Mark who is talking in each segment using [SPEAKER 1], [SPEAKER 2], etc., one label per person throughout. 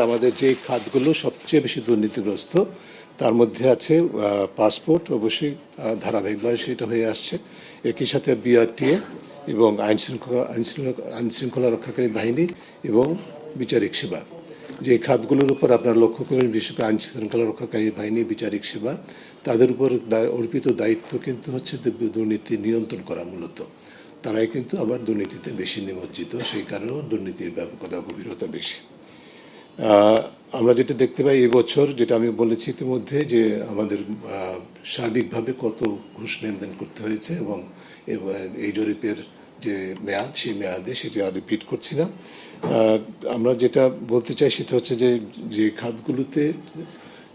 [SPEAKER 1] আমাদের যে খাতগুলো সবচেয়ে বেশি দুর্নীতিগ্রস্ত, তার মধ্যে আছে পাসপোর্ট, অবশ্যই ধারাবাহিকভাবে সেটা হয়ে আসছে। একই সাথে বিআরটিএ এবং আইন শৃঙ্খলা আইন শৃঙ্খলা রক্ষাকারী বাহিনী এবং বিচারিক সেবা। যে খাতগুলোর উপর আপনারা লক্ষ্য করবেন, বিশেষ করে আইন শৃঙ্খলা রক্ষাকারী বাহিনী, বিচারিক সেবা, তাদের উপর অর্পিত দায়িত্ব কিন্তু হচ্ছে দুর্নীতি নিয়ন্ত্রণ করা মূলত। তারাই কিন্তু আবার দুর্নীতিতে বেশি নিমজ্জিত, সেই কারণেও দুর্নীতির ব্যাপকতা, গভীরতা বেশি। আমরা যেটা দেখতে পাই এবছর যেটা আমি বলেছি ইতিমধ্যে, যে আমাদের সার্বিকভাবে কত ঘুষ লেনদেন করতে হয়েছে এবং এই জরিপের যে মেয়াদ, সেই মেয়াদে সেটা আর রিপিট করছি না। আমরা যেটা বলতে চাই সেটা হচ্ছে যে যে খাতগুলোতে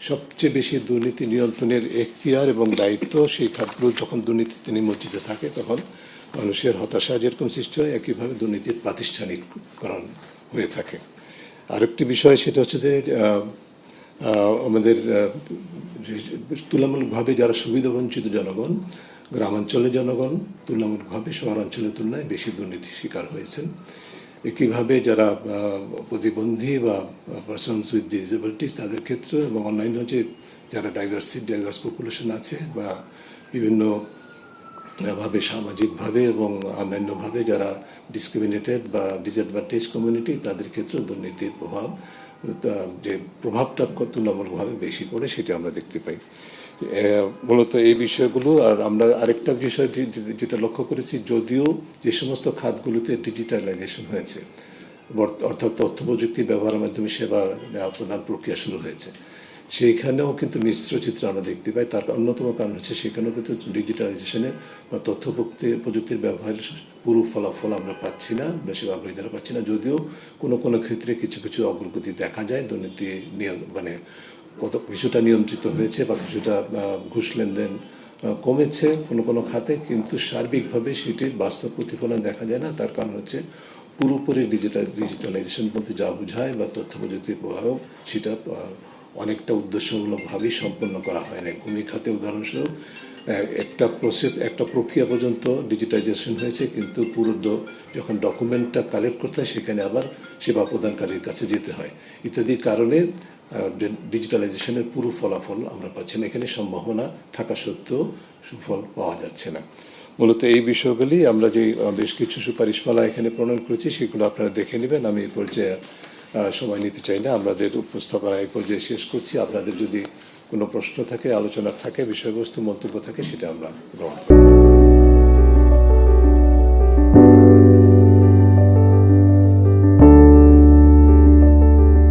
[SPEAKER 1] সবচেয়ে বেশি দুর্নীতি নিয়ন্ত্রণের এখতিয়ার এবং দায়িত্ব, সেই খাতগুলো যখন দুর্নীতিতে নিমজ্জিত থাকে, তখন মানুষের হতাশা যেরকম সৃষ্টি হয়, একইভাবে দুর্নীতির প্রাতিষ্ঠানিককরণ হয়ে থাকে। আরেকটি বিষয় সেটা হচ্ছে যে আমাদের তুলনামূলকভাবে যারা সুবিধাবঞ্চিত জনগণ, গ্রামাঞ্চলের জনগণ, তুলনামূলকভাবে শহরাঞ্চলের তুলনায় বেশি দুর্নীতির শিকার হয়েছেন। একইভাবে যারা প্রতিবন্ধী বা পার্সনস উইথ ডিসেবিলিটিস তাদের ক্ষেত্রে এবং অন্যান্য যে যারা ডাইভার্সি ডাইভার্স পপুলেশন আছে বা বিভিন্ন ভাবে, সামাজিকভাবে এবং অন্যান্যভাবে যারা ডিসক্রিমিনেটেড বা ডিসঅ্যাডভান্টেজ কমিউনিটি তাদের ক্ষেত্রে দুর্নীতির প্রভাব যে প্রভাবটা তুলনামূলকভাবে বেশি পড়ে সেটা আমরা দেখতে পাই। মূলত এই বিষয়গুলো, আর আমরা আরেকটা বিষয় যেটা লক্ষ্য করেছি, যদিও যে সমস্ত খাতগুলোতে ডিজিটালাইজেশন হয়েছে অর্থাৎ তথ্য প্রযুক্তি ব্যবহারের মাধ্যমে সেবা প্রদান প্রক্রিয়া শুরু হয়েছে। সেইখানেও কিন্তু মিশ্র চিত্র আমরা দেখতে পাই। তার অন্যতম কারণ হচ্ছে সেখানেও কিন্তু ডিজিটালাইজেশনের বা তথ্য প্রযুক্তি- প্রযুক্তির ব্যবহারের পুরো ফলাফল আমরা পাচ্ছি না বেশি অগ্রাধিকার পাচ্ছি না। যদিও কোনো কোনো ক্ষেত্রে কিছু কিছু অগ্রগতি দেখা যায়। দুর্নীতি নিয়ম মানে কত, কিছুটা নিয়ন্ত্রিত হয়েছে বা কিছুটা ঘুষ লেনদেন কমেছে কোনো কোনো খাতে, কিন্তু সার্বিকভাবে সেটির বাস্তব প্রতিফলন দেখা যায় না। তার কারণ হচ্ছে পুরোপুরি ডিজিটাল ডিজিটালাইজেশন বলতে যা বোঝায় বা তথ্য প্রযুক্তির প্রভাব সেটা অনেকটা উদ্দেশ্যমূলকভাবেই সম্পন্ন করা হয় না ভূমি খাতে উদাহরণস্বরূপ একটা প্রসেস একটা প্রক্রিয়া পর্যন্ত ডিজিটাইজেশন হয়েছে, কিন্তু পুরো যখন ডকুমেন্টটা কালেক্ট করতে হয়, সেখানে আবার সেবা প্রদানকারীর কাছে যেতে হয়। ইত্যাদি কারণে ডিজিটালাইজেশনের পুরো ফলাফল আমরা পাচ্ছি না। এখানে সম্ভাবনা থাকা সত্ত্বেও সুফল পাওয়া যাচ্ছে না। মূলত এই বিষয়গুলি আমরা যে বেশ কিছু সুপারিশমালা এখানে প্রণয়ন করেছি, সেগুলো আপনারা দেখে নেবেন। আমি এই পর্যায়ে সময় নিতে চাই না। আমাদের উপস্থাপনা এই পর্যায়ে শেষ করছি। আপনাদের যদি কোনো প্রশ্ন থাকে, আলোচনা থাকে, বিষয়বস্তু, মন্তব্য থাকে, সেটা আমরা গ্রহণ করব।